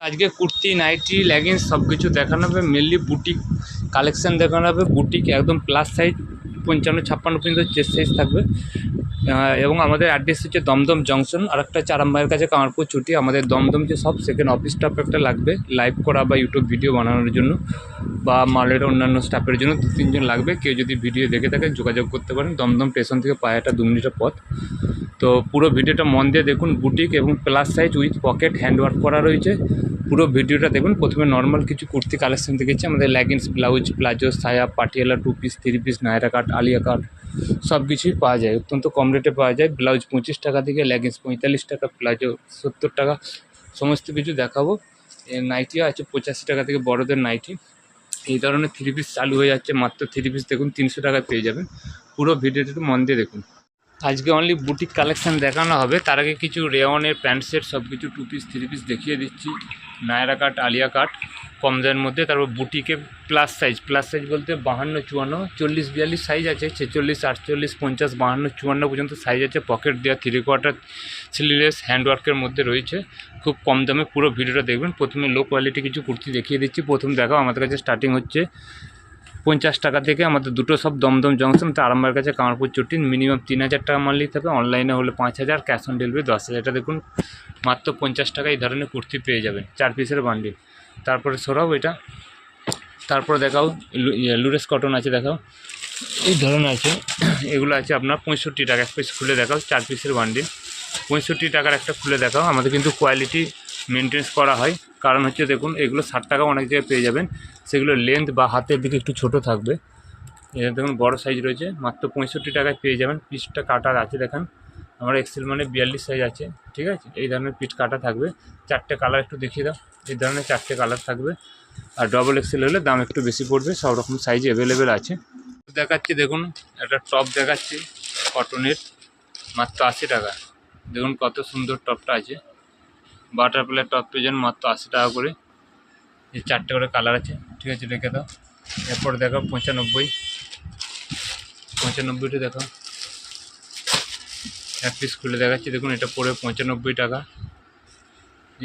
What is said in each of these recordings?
আজকে kurti, nightie leggings সব কিছু দেখানো হবে। মেনলি বুটিক কালেকশন দেখানো হবে। বুটিক একদম প্লাস সাইজ পঞ্চান্ন, ছাপ্পান্ন পর্যন্ত চেস্ট সাইজ থাকবে। এবং আমাদের অ্যাড্রেস হচ্ছে দমদম জংশন আর একটা চারাম্বাইয়ের কাছে কামারপুর ছুটি। আমাদের দমদম যে সব সেকেন্ড অফিস স্টাফ একটা লাগবে লাইভ করা বা ইউটিউব ভিডিও বানানোর জন্য বা মালের অন্যান্য স্টাফের জন্য দু, তিনজন লাগবে। কেউ যদি ভিডিও দেখে থাকেন, যোগাযোগ করতে পারেন। দমদম স্টেশন থেকে পায়াটা দু মিনিটের পথ। তো পুরো ভিডিওটা মন দিয়ে দেখুন বুটিক এবং plus size with pocket hand handwork করা রয়েছে। পুরো ভিডিওটা দেখুন। প্রথমে নর্মাল কিছু কুর্তি কালেকশন দেখেছি। আমাদের লেগিংস ব্লাউজ প্লাজো সায়া, Patiala two piece three piece Nayra cut Alia cut সব কিছুই পাওয়া যায়। অত্যন্ত কম রেটে পাওয়া যায়। ব্লাউজ পঁচিশ টাকা থেকে লেগিংস পঁয়তাল্লিশ টাকা, প্লাজো সত্তর টাকা, সমস্ত কিছু দেখাবো। নাইটিও আছে পঁচাশি টাকা থেকে বড়দের নাইটি এই ধরনের থ্রি পিস চালু হয়ে যাচ্ছে। মাত্র থ্রি পিস দেখুন, তিনশো টাকায় পেয়ে যাবেন। পুরো ভিডিওটা একটু মন দিয়ে দেখুন। আজকে অনলি বুটিক কালেকশান দেখানো হবে। তার আগে কিছু রেওয়ানের প্যান্ট সেট সব কিছু টু পিস থ্রি পিস দেখিয়ে দিচ্ছি। নায়রা কাট আলিয়া কাট কম দামের মধ্যে, তারপর বুটিকে প্লাস সাইজ প্লাস সাইজ বলতে বাহান্ন, চুয়ান্ন, চল্লিশ, বিয়াল্লিশ সাইজ আছে, ছেচল্লিশ, আটচল্লিশ, পঞ্চাশ, বাহান্ন, চুয়ান্ন পর্যন্ত সাইজ আছে পকেট দেওয়া থ্রি কোয়ার্টার স্লিভলেস হ্যান্ডওয়ার্কের মধ্যে রয়েছে। খুব কম দামে পুরো ভিডিওটা দেখবেন। প্রথমে লো কোয়ালিটি কিছু কুর্তি দেখিয়ে দিচ্ছি। প্রথম দেখাও আমাদের কাছে স্টার্টিং হচ্ছে। পঞ্চাশ টাকা থেকে আমাদের দুটো সব দমদম জংশন তো আরামবাগের কাছে কামারপুর চটি মিনিমাম তিন হাজার টাকা মাল নিতে হবে। অনলাইনে হলে পাঁচ হাজার ক্যাশ অন ডেলিভারি দশ হাজারটা দেখুন, মাত্র পঞ্চাশ টাকা এই ধরনের কুর্তি পেয়ে যাবেন। চার পিসের বান্ডিল তারপরে সরাও এটা। তারপরে দেখাও ইয়ে, লুরেস কটন আছে দেখাও। এই ধরনের আছে এগুলো আছে আপনার পঁয়ষট্টি টাকা এক পিস খুলে দেখাও চার পিসের বান্ডিল পঁয়ষট্টি টাকার একটা খুলে দেখাও আমাদের কিন্তু কোয়ালিটি মেনটেন্স করা হয়। কারণ হচ্ছে দেখুন এগুলো ষাট টাকা অনেক জায়গায় পেয়ে যাবেন। সেগুলো লেন্থ বা হাতের দিকে একটু ছোট থাকবে। এটা দেখুন বড় সাইজ রয়েছে মাত্র পঁয়ষট্টি টাকায় পেয়ে যাবেন। পিসটা কাটার আছে দেখেন। আমার এক্সেল মানে বিয়াল্লিশ সাইজ আছে, ঠিক আছে? এই ধরনের পিস কাটা থাকবে। চারটে কালার একটু দেখিয়ে দাও। এই ধরনের চারটে কালার থাকবে। আর ডবল এক্সেল হলে দাম একটু বেশি পড়বে, সব রকম সাইজ অ্যাভেলেবেল আছে। দেখাচ্ছি, দেখুন, একটা টপ দেখাচ্ছি কটনের মাত্র আশি টাকা। দেখুন কত সুন্দর টপটা আছে। বাটারফ্লাই টপ পেয়ে যান মাত্র আশি টাকা করে। এই চারটে করে কালার আছে, ঠিক আছে রেখে দাও। এরপর দেখো পঁচানব্বই। পঁচানব্বইটা দেখো এক পিস খুলে দেখাচ্ছি। দেখুন, এটা পড়ে পঁচানব্বই টাকা।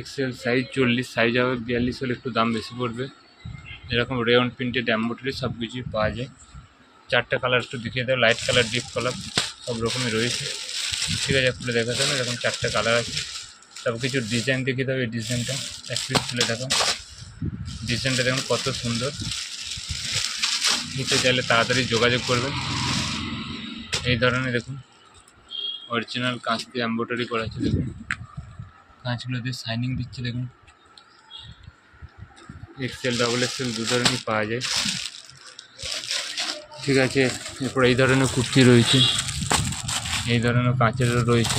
এক্সেল সাইজ চল্লিশ সাইজ হবে বিয়াল্লিশ হলে একটু দাম বেশি পড়বে। এরকম রেওয়ান প্রিন্টেড অ্যাম্বোটারি সব কিছুই পাওয়া যায়। চারটে কালার একটু দেখিয়ে দাও লাইট কালার ডিপ কালার সব রকমই রয়েছে। ঠিক আছে, খুলে দেখা যাবে এরকম চারটে কালার আছে। সব কিছু ডিজাইন দেখিয়ে দেবে এই ডিজাইনটা এক পিস খুলে দেখো ডিজাইনটা দেখুন, কত সুন্দর। নিতে চাইলে তাড়াতাড়ি যোগাযোগ করবেন। এই ধরনের দেখুন। অরিজিনাল কাঁচ দিয়ে এম্ব্রয়ডারি করা আছে, দেখুন। কাঁচগুলো দিয়ে শাইনিং দিচ্ছে, দেখুন। এক্সেল ডাবল এক্সেল দু ধরনের পাওয়া যায়। ঠিক আছে, এরপর এই ধরনের কুর্তি রয়েছে। এই ধরনের কাঁচেরও রয়েছে।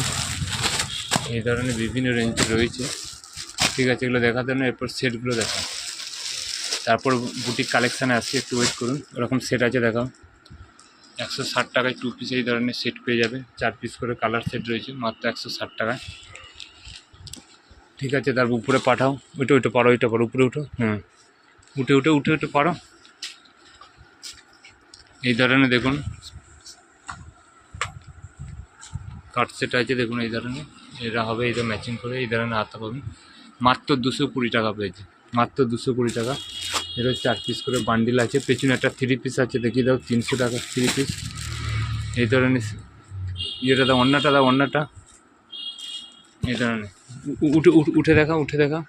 এই ধরনের বিভিন্ন রেঞ্জ রয়েছে। ঠিক আছে, এগুলো দেখাতে না, এরপর সেটগুলো দেখাও। তারপর বুটিক কালেকশানে আসছি, একটু ওয়েট করুন। ওরকম সেট আছে, দেখাও। একশো ষাট টাকায় টু পিস এই ধরনের সেট পেয়ে যাবে। চার পিস করে কালার সেট রয়েছে, মাত্র একশো ষাট টাকায়। ঠিক আছে তারপর উপরে পাঠাও। ওইটা ওইটা পারো ওইটা পারো, উপরে উঠো। হুম উঠে উঠে উঠে উঠে, পারো। এই ধরনের দেখুন। কাট সেট আছে দেখুন এই ধরনের। এরা হবে এটা ম্যাচিং করে, এই ধরনের হাতা পাবেন মাত্র দুশো কুড়ি টাকা পেয়েছে। মাত্র দুশো কুড়ি টাকা। এর চার পিস করে বান্ডিল আছে। পেছনে একটা থ্রি পিস আছে, দেখিয়ে দাও, তিনশো টাকা থ্রি পিস এই ধরনের ইয়েটা দাও, অন্যটা দাও, অন্যটা। এই ধরনের। উঠে- উঠে দেখা উঠে দেখা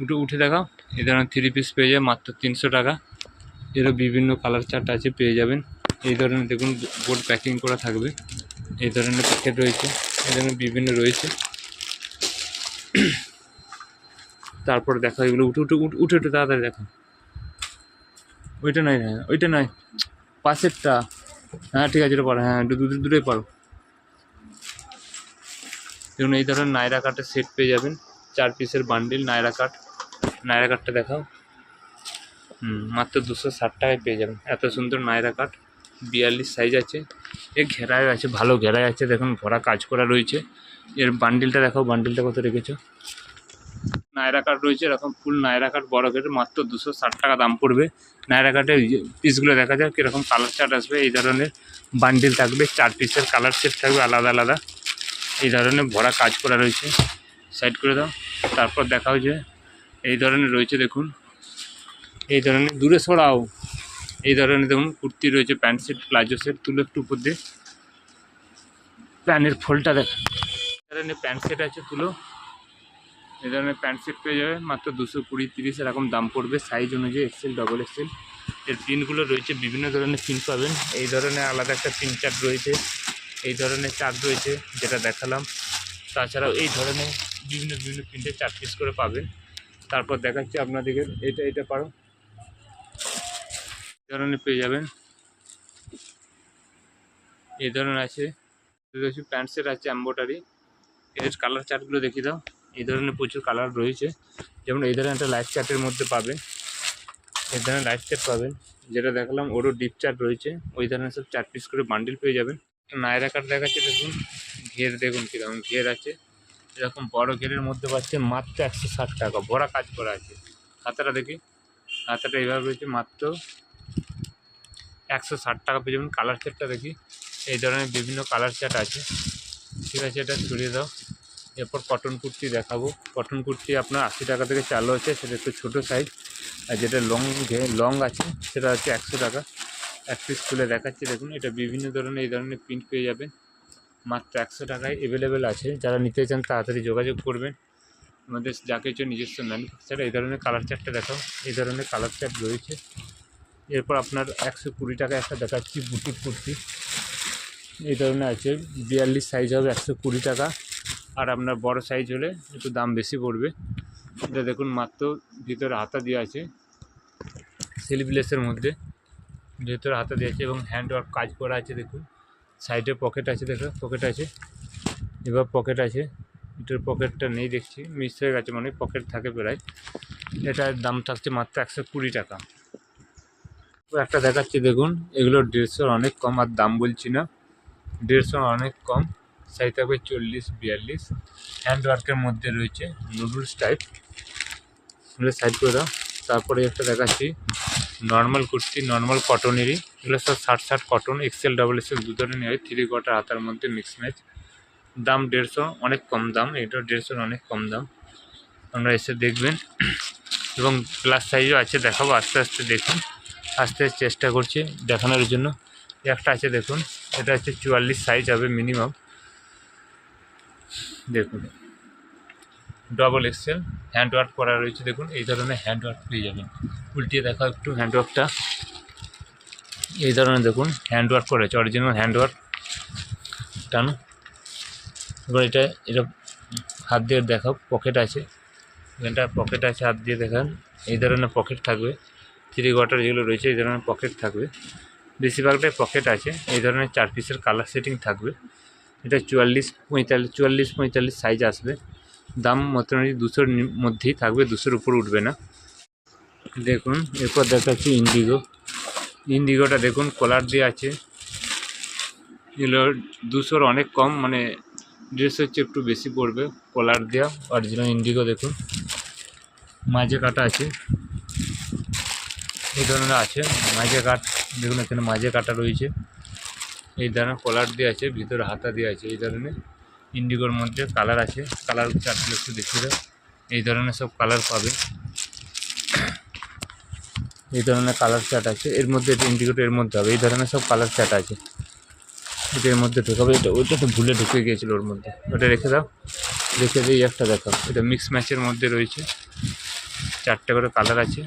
উঠে উঠে দেখা এই ধরনের থ্রি পিস পেয়ে যায় মাত্র তিনশো টাকা। এরও বিভিন্ন কালার চার্ট আছে, পেয়ে যাবেন। এই ধরনের দেখুন বোর্ড প্যাকিং করা থাকবে। এই ধরনের প্যাকেট রয়েছে। এই ধরনের বিভিন্ন রয়েছে। তারপর দেখো এগুলো, উঠে উঠে উঠে উঠে তাড়াতাড়ি দেখো ওইটা নয় হ্যাঁ ওইটা নয় পাশেরটা। হ্যাঁ ঠিক আছে, এটা পারো হ্যাঁ দু- দু- দুটোই পারো দেখুন, এই ধরনের নায়রা কাটের সেট পেয়ে যাবেন। চার পিসের বান্ডিল নায়রা কাট নায়রা কাটটা দেখাও। হুম, মাত্র দুশো ষাট টাকায় পেয়ে যাবেন। এত সুন্দর নায়রা কাট বিয়াল্লিশ সাইজ আছে। এ ঘেরায় আছে, ভালো ঘেরায় আছে। দেখুন, ভরা কাজ করা রয়েছে। এর বান্ডিলটা দেখাও বান্ডিলটা কত রেখেছো? নায়রা কাট রয়েছে, এরকম ফুল নায়রা কাট বড় কেটে মাত্র দুশো ষাট টাকা দাম পড়বে। নায়রা কাঠের পিসগুলো দেখা যায় কীরকম কালার চার্ট আসবে। এই ধরনের বান্ডিল থাকবে, চার পিসের কালার সেট থাকবে, আলাদা আলাদা। এই ধরনের ভরা কাজ করা রয়েছে। সাইড করে দাও। তারপর দেখা হচ্ছে এই ধরনের রয়েছে, দেখুন। এই ধরনের দূরে সরাও। এই ধরনের দেখুন, কুর্তি রয়েছে প্যান্ট সেট প্লাজো সেট তুলো একটু উপর দিয়ে। প্যান্টের ফোলটা দেখ। ধরনের প্যান্ট সেট আছে, তুলো। এই ধরনের প্যান্ট সেট পেয়ে যাবে মাত্র দুশো কুড়ি তিরিশ এরকম দাম পড়বে। সাইজ অনুযায়ী এক্সেল ডবল এক্সেল এর পিনগুলো রয়েছে, বিভিন্ন ধরনের পিন পাবেন। এই ধরনের আলাদা একটা পিন চার্ট রয়েছে। এই ধরনের চার্ট রয়েছে, যেটা দেখালাম। তাছাড়াও এই ধরনের বিভিন্ন বিভিন্ন প্রিন্টের চার পিস করে পাবেন। তারপর দেখাচ্ছি আপনাদেরকে, এটা এটা পারো। এই ধরনের পেয়ে যাবেন। এই ধরনের আছে। প্যান্ট সেট আছে এম্বোটারি এর কালার চার্টগুলো দেখিয়ে দাও। এই ধরনের প্রচুর কালার রয়েছে। যেমন এই ধরনের একটা লাইফ চার্টের মধ্যে পাবেন। এই ধরনের লাইফ চার্ট পাবেন। যেটা দেখালাম, ওরও ডিপ চার্ট রয়েছে। ওই ধরনের সব চার পিস করে বান্ডিল পেয়ে যাবেন। নায়রা কাট দেখাচ্ছে, দেখুন। ঘের দেখুন কীরকম ঘের আছে। এরকম বড় ঘেরের মধ্যে পাচ্ছে মাত্র একশো ষাট টাকা। ভরা কাজ করা আছে। হাতাটা দেখি। হাতাটা এইভাবে রয়েছে, মাত্র একশো ষাট টাকা পেয়ে যাবেন। কালার চার্টটা দেখি। এই ধরনের বিভিন্ন কালার চার্ট আছে। ঠিক আছে, এটা সরিয়ে দাও। এরপর কটন কুর্তি দেখাবো। কটন কুর্তি আপনার আশি টাকা থেকে চালু আছে, সেটা একটু ছোটো সাইজ আর যেটা লং লং আছে, সেটা হচ্ছে একশো টাকা। এক পিস খুলে দেখাচ্ছি, দেখুন, এটা বিভিন্ন ধরনের, এই ধরনের প্রিন্ট পেয়ে যাবেন। মাত্র একশো টাকায় অ্যাভেলেবেল আছে। যারা নিতে চান, তাড়াতাড়ি যোগাযোগ করবেন। আমাদের যাকে হচ্ছে নিজস্ব ম্যানুফ্যাকচার এই ধরনের কালার চার্টটা দেখাও। এই ধরনের কালার চার্ট রয়েছে। এরপর আপনার একশো কুড়ি টাকা একটা দেখাচ্ছি বুটিক কুর্তি। এই ধরনের আছে, বিয়াল্লিশ সাইজ হবে, একশো কুড়ি টাকা। আর আপনার বড় সাইজ হলে একটু দাম বেশি পড়বে। এটা দেখুন মাত্র ভিতরে হাতা দেওয়া আছে সেলিব্লেসের মধ্যে। ভেতরে হাতা দেওয়া আছে এবং হ্যান্ড ওয়ার্ক কাজ করা আছে দেখুন। সাইডে পকেট আছে দেখো পকেট আছে। এবার পকেট আছে, এটার পকেটটা নেই দেখছি মিস হয়ে গেছে মানে পকেট থাকে প্রায়। এটার দাম থাকছে মাত্র একশো কুড়ি টাকা। একটা দেখাচ্ছি দেখুন, এগুলো দেড়শোর অনেক কম আর দাম বলছি না। দেড়শোর অনেক কম। সাইজ থাকবে চল্লিশ, বিয়াল্লিশ। হ্যান্ড ওয়ার্কের মধ্যে রয়েছে নুডলস টাইপ এগুলো সাইড করে দাও। তারপরে একটা দেখাচ্ছি। নর্মাল কুর্তি নর্মাল কটনেরই এগুলো সব ষাট ষাট কটন এক্সেল ডাবল এক্সেল দু ধরনের হয়। থ্রি কোয়ার্টার হাতার মধ্যে মিক্স ম্যাচ দাম দেড়শো, অনেক কম দাম। এটা দেড়শোর অনেক কম দাম। আপনারা এসে দেখবেন। এবং প্লাস সাইজও আছে, দেখাবো আস্তে আস্তে দেখুন। আস্তে চেষ্টা করছি দেখানোর জন্য। একটা আছে দেখুন। এটা হচ্ছে চুয়াল্লিশ সাইজ হবে মিনিমাম দেখুন। ডবল এক্সেল হ্যান্ড ওয়ার্ক করা রয়েছে, দেখুন, এই ধরনের হ্যান্ড ওয়ার্ক পেয়ে যাবেন। উল্টিয়ে দেখা একটু হ্যান্ড ওয়ার্কটা এই ধরনের দেখুন হ্যান্ড ওয়ার্ক করেছে অরিজিনাল হ্যান্ড ওয়ার্ক টানো। এবার এটা এটা হাত দিয়ে দেখাও পকেট আছে। এখানটা পকেট আছে, হাত দিয়ে দেখান। এই ধরনের পকেট থাকবে। থ্রি কোয়ার্টার যেগুলো রয়েছে, এই ধরনের পকেট থাকবে। বেশিরভাগটাই পকেট আছে। এই ধরনের চার পিসের কালার সেটিং থাকবে। এটা চুয়াল্লিশ পঁয়তাল্লিশ চুয়াল্লিশ পঁয়তাল্লিশ সাইজ আসবে। দাম মোটামুটি দুশোর মধ্যেই থাকবে, দুশোর উপর উঠবে না। দেখুন, এরপর দেখাচ্ছি ইন্ডিগো ইন্ডিগোটা দেখুন কলার দিয়ে আছে। এগুলো দুশোর অনেক কম মানে ড্রেস হচ্ছে একটু বেশি পড়বে কলার দেওয়া অরিজিনাল ইন্ডিগো দেখুন। মাঝে কাটা আছে। এই ধরনের আছে, মাঝে কাট, দেখুন এখানে মাঝে কাটা রয়েছে। এই ধরনের কলার দিয়ে আছে, ভিতরে হাতা দিয়ে আছে, এই ধরনের। ইন্ডিগোর মধ্যে কালার আছে কালার চারগুলো একটু দেখিয়ে দাও। এই ধরনের সব কালার পাবে। এই ধরনের কালার চার্ট আছে, এর মধ্যে এটা ইন্ডিগোটা এর মধ্যে হবে, এই ধরনের সব কালার চার্ট আছে। এটা এর মধ্যে ঢোকাবে, এটা, ওইটা তো ভুলে ঢুকে গিয়েছিল ওর মধ্যে। ওটা রেখে দাও, রেখে দিয়ে একটা দেখাও। এটা মিক্স ম্যাচের মধ্যে রয়েছে। চারটে করে কালার আছে।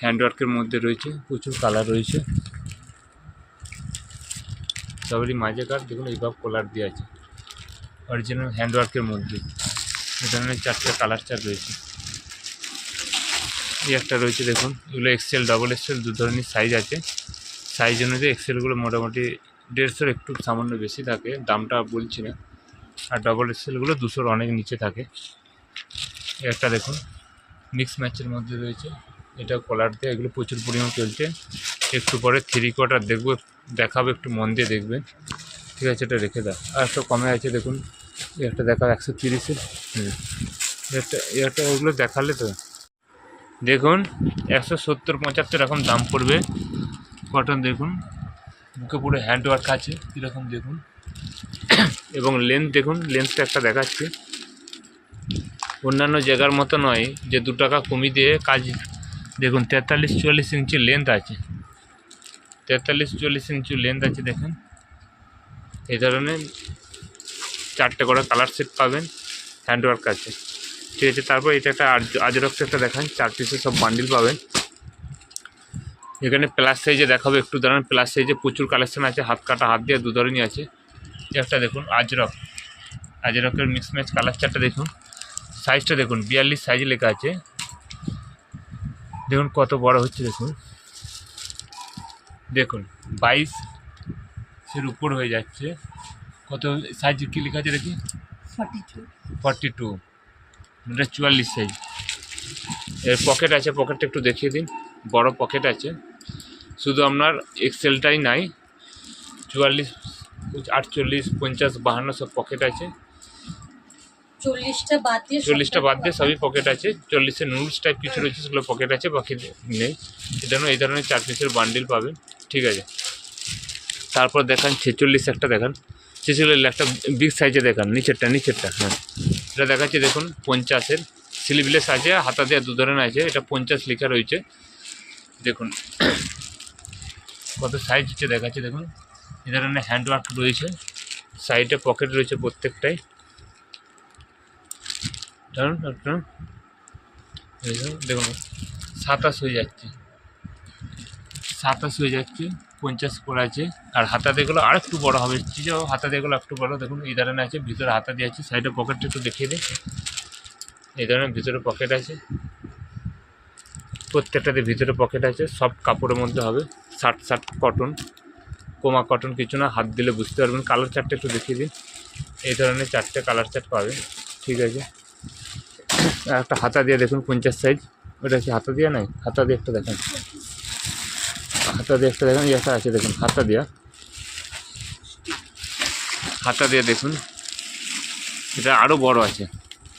হ্যান্ডওয়ার্কের মধ্যে রয়েছে, প্রচুর কালার রয়েছে। সবারই মাঝে কার দেখুন এইভাবে কলার দিয়ে আছে। অরিজিনাল হ্যান্ডওয়ার্কের মধ্যে। এই ধরনের চারটে কালার চার রয়েছে। এই একটা রয়েছে দেখুন, এগুলো এক্সেল ডবল এক্সেল দু ধরনের সাইজ আছে। সাইজ অনুযায়ী এক্সেলগুলো মোটামুটি দেড়শোর একটু সামান্য বেশি থাকে, দামটা বলছি না। আর ডবল এক্সেলগুলো দুশোর অনেক নিচে থাকে। একটা দেখুন মিক্স ম্যাচের মধ্যে রয়েছে। এটা কলার দিয়ে এগুলো প্রচুর পরিমাণ চলছে। একটু পরে থ্রি কোয়ার্টার দেখব, দেখাবো, একটু মন দিয়ে দেখবেন ঠিক আছে, এটা রেখে দাও। আর একটা কমে আছে, দেখুন। একটা দেখা একশো তিরিশে। হুম। একটা ওগুলো দেখালে তো। দেখুন, একশো সত্তর, পঁচাত্তর এরকম দাম পড়বে। কটন দেখুন বুকে পুরো হ্যান্ড ওয়ার্ক আছে কীরকম দেখুন। এবং লেন্থ দেখুন লেন্থটা একটা দেখাচ্ছে। অন্যান্য জায়গার মতো নয়, যে দু টাকা কমিয়ে দিয়ে কাজ, দেখুন, তেতাল্লিশ, চুয়াল্লিশ ইঞ্চি লেন্থ আছে। তেতাল্লিশ, চল্লিশ ইঞ্চি লেন্থ আছে দেখেন। এই ধরনের চারটে করে কালার সেট পাবেন হ্যান্ডওয়ার্ক আছে। ঠিক আছে, তারপর এটা একটা আজ- আজরক্স একটা দেখান, চার পিসের সব বান্ডিল পাবেন। এখানে প্লাস সাইজে দেখাবো, একটু দাঁড়ান প্লাস সাইজে প্রচুর কালেকশন আছে, হাত কাটা, হাত দিয়ে দু ধরনই আছে একটা দেখুন, আজরক। আজরকের মিক্স ম্যাচ কালার চারটা দেখুন। সাইজটা দেখুন, বিয়াল্লিশ সাইজ লেখা আছে। দেখুন কত বড় হচ্ছে, দেখুন। দেখুন বাইশ এর উপর হয়ে যাচ্ছে। কত সাইজ কী লেখা আছে দেখি? ফর্টি টু এটা চুয়াল্লিশ সাইজ এর পকেট আছে পকেটটা একটু দেখিয়ে দিন। বড় পকেট আছে। শুধু আপনার এক্সেলটাই নাই। চুয়াল্লিশ আটচল্লিশ পঞ্চাশ বাহান্ন সব পকেট আছে। চল্লিশটা বাদ দিয়ে চল্লিশটা বাদ দিয়ে সবই পকেট আছে। চল্লিশের নুডলস টাইপ কিছু রয়েছে সেগুলো পকেট আছে বাকি নেই। এই জন্য এই ধরনের চার পিসের বান্ডিল পাবেন। ঠিক আছে। তারপর দেখান ছেচল্লিশ একটা দেখান। ছেচল্লিশ একটা বিগ সাইজে দেখান, নিচেরটা নিচেরটা হ্যাঁ। এটা দেখাচ্ছে দেখুন, পঞ্চাশের স্লিভলেস আছে, হাতা দেওয়া দু ধরনের আছে, এটা পঞ্চাশ লেখা রয়েছে। দেখুন, কত সাইজ হচ্ছে দেখাচ্ছে দেখুন। এ ধরনের হ্যান্ডওয়ার্ক রয়েছে সাইডে পকেট রয়েছে প্রত্যেকটাই। দেখুন, সাতাশ হয়ে যাচ্ছে। সাতাশ হয়ে যাচ্ছে, পঞ্চাশ করে আছে আর হাতা দিয়েগুলো আর একটু বড়ো হবে। চিজও হাতা দিয়েগুলো একটু বড়ো। দেখুন, এই ধরনের আছে, ভিতরে হাতা দিয়ে আছে। সাইডে পকেটটা একটু দেখিয়ে দিই। এই ধরনের ভিতরে পকেট আছে। প্রত্যেকটাতে ভিতরে পকেট আছে। সব কাপড়ের মধ্যে হবে। শার্ট শার্ট কটন কোমা কটন কিছু না। হাত দিলে বুঝতে পারবেন। কালার চারটে একটু দেখিয়ে দিন এই ধরনের চারটে কালার চার্ট পাবে। ঠিক আছে? একটা হাতা দিয়ে দেখুন, পঞ্চাশ সাইজ ওটা কি হাতা দিয়ে নাই হাতা দিয়ে একটা দেখেন। হাতা দিয়ে একটা দেখেন একটা আছে দেখুন হাতা দিয়া। হাতা দিয়ে দেখুন, এটা আরও বড় আছে।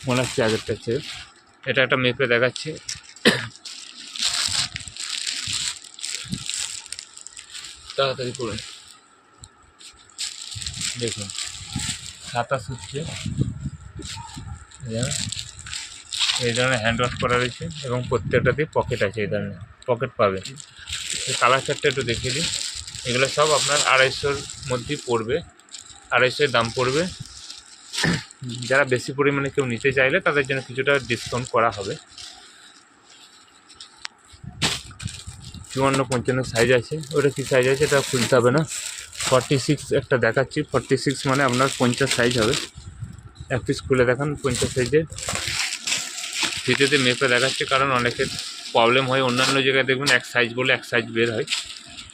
মনে হচ্ছে আগেরটা চেয়ে এটা একটা মেপে দেখাচ্ছে। তাড়াতাড়ি করে দেখুন সাতাশ হচ্ছে এই ধরনের হ্যান্ড ওয়াশ করা রয়েছে এবং প্রত্যেকটাতেই পকেট আছে এই ধরনের পকেট পাবে। কালার চারটা একটু দেখিয়ে দিই। এগুলো সব আপনার আড়াইশোর মধ্যেই পড়বে, আড়াইশোর দাম পড়বে। যারা বেশি পরিমাণে কেউ নিতে চাইলে তাদের জন্য কিছুটা ডিসকাউন্ট করা হবে। চুয়ান্ন, পঞ্চান্ন সাইজ আছে। ওটা কী সাইজ আছে এটা খুলতে হবে না। ফর্টি সিক্স একটা দেখাচ্ছি। ফর্টি সিক্স মানে আপনার পঞ্চাশ সাইজ হবে। এক পিস খুলে দেখান, পঞ্চাশ সাইজের ভিডিওতে মেপে দেখাচ্ছে, কারণ অনেকের প্রবলেম হয়, অন্যান্য জায়গায় দেখবেন এক সাইজ বলে এক সাইজ বের হয়।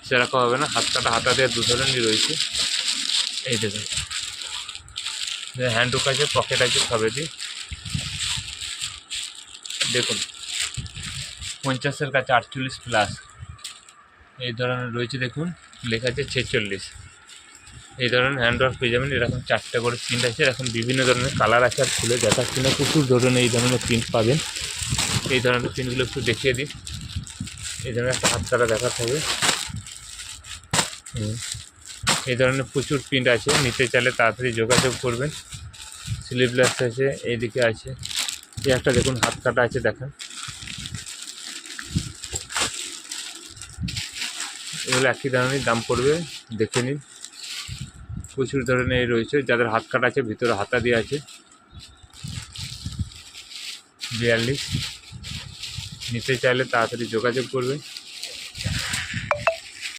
সেরকম হবে না হাত কাটা হাতা দেওয়া দু ধরনেরই রয়েছে। এই দেখুন। হ্যান্ডউক আছে পকেট আছে সবেরই দেখুন। পঞ্চাশের কাছে আটচল্লিশ প্লাস এই ধরনের রয়েছে, দেখুন। লেখা আছে ছেচল্লিশ। এই ধরনের হ্যান্ডওয়ার্ক পেয়ে যাবেন এরকম চারটে করে প্রিন্ট আছে। এরকম বিভিন্ন ধরনের কালার আছে আর খুলে দেখাচ্ছি না। প্রচুর ধরনের এই ধরনের প্রিন্ট পাবেন। এই ধরনের প্রিন্টগুলো একটু দেখিয়ে দিই। এই ধরনের একটা হাত কাটা হবে। হুম। এই ধরনের প্রচুর প্রিন্ট আছে। নিতে চাইলে তাড়াতাড়ি যোগাযোগ করবেন। স্লিভলেস আছে, এইদিকে আছে। এই একটা দেখুন, হাত কাটা আছে, দেখেন। এগুলো একই ধরনের, দাম পড়বে, দেখে নিন। প্রচুর ধরনের রয়েছে। যাদের হাত কাটা আছে, ভিতরে হাতা দিয়ে আছে। বিয়াল্লিশ। নিতে চাইলে তাড়াতাড়ি যোগাযোগ করবে